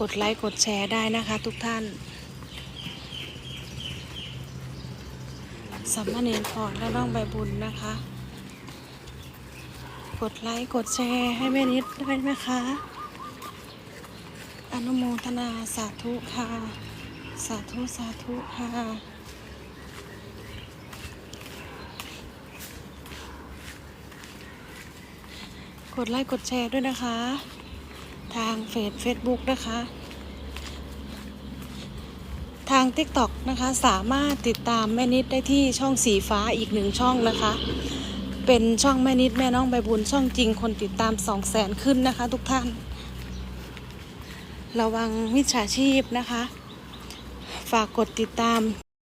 กดไลค์กดแชร์ได้นะคะทุกท่านสัมมาเนรพรและน้องใบบุญนะคะ กดไลค์กดแชร์ให้แม่นิดด้วยนะคะ อนุโมทนาสาธุค่ะ สาธุสาธุค่ะกดไลค์กดแชร์ด้วยนะคะ ทางเฟซเฟซบุ๊กนะคะ ทาง TikTok นะคะสามารถติดตามแม่นิดได้ที่ช่องสีฟ้าอีกหนึ่งช่องนะคะ เป็นช่องแม่นิดแม่น้องใบบุญช่องจริงคนติดตาม2 0 0แสนขึ้นนะคะ ทุกท่าน ระวังมิจฉาชีพนะคะ ฝากกดติดตาม